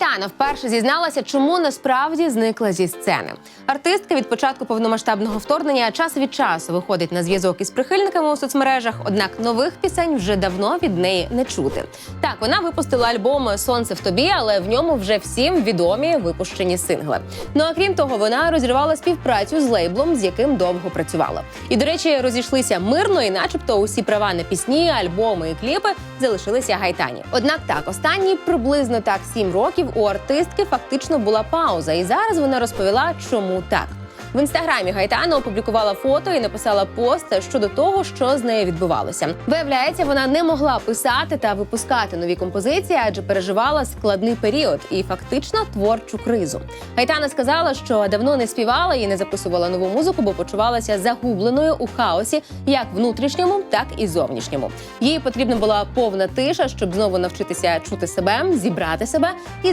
Гайтана вперше зізналася, чому насправді зникла зі сцени. Артистка від початку повномасштабного вторгнення час від часу виходить на зв'язок із прихильниками у соцмережах, однак нових пісень вже давно від неї не чути. Так, вона випустила альбом Сонце в тобі, але в ньому вже всім відомі випущені сингли. Ну а крім того, вона розірвала співпрацю з лейблом, з яким довго працювала. І до речі, розійшлися мирно, і, начебто, усі права на пісні, альбоми і кліпи залишилися гайтані. Однак так, останні приблизно так сім років у артистки фактично була пауза, і зараз вона розповіла, чому так. В інстаграмі Гайтана опублікувала фото і написала пост щодо того, що з нею відбувалося. Виявляється, вона не могла писати та випускати нові композиції, адже переживала складний період і фактично творчу кризу. Гайтана сказала, що давно не співала і не записувала нову музику, бо почувалася загубленою у хаосі, як внутрішньому, так і зовнішньому. Їй потрібна була повна тиша, щоб знову навчитися чути себе, зібрати себе і